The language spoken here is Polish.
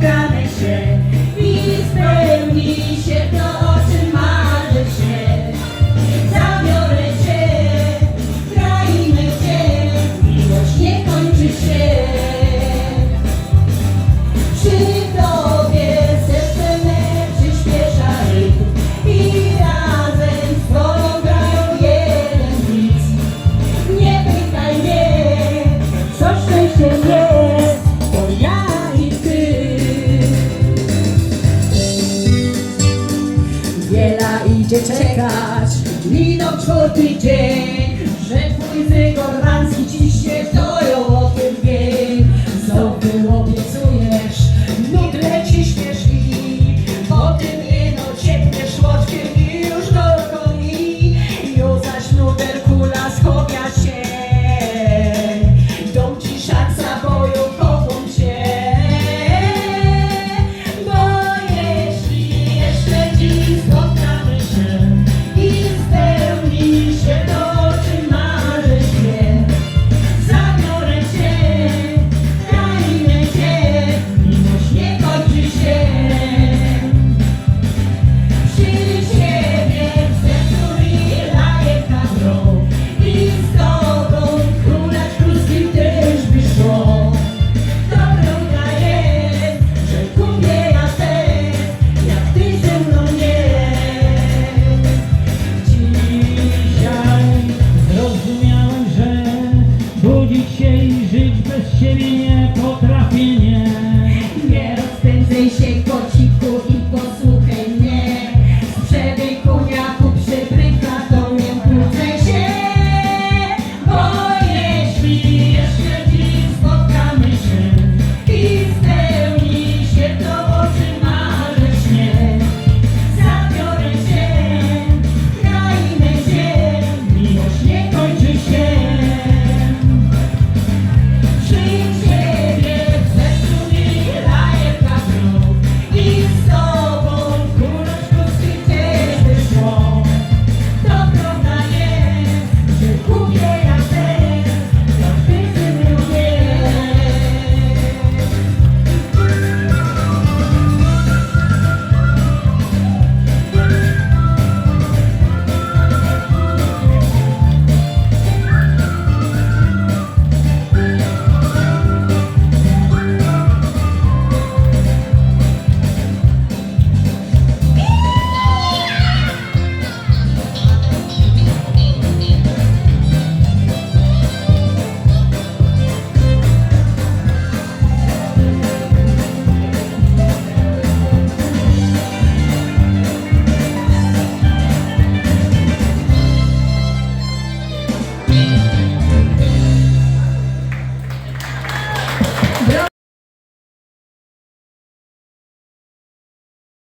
God wiela idzie czekać. Minął czwarty dzień, że twój Zygor Ranski ci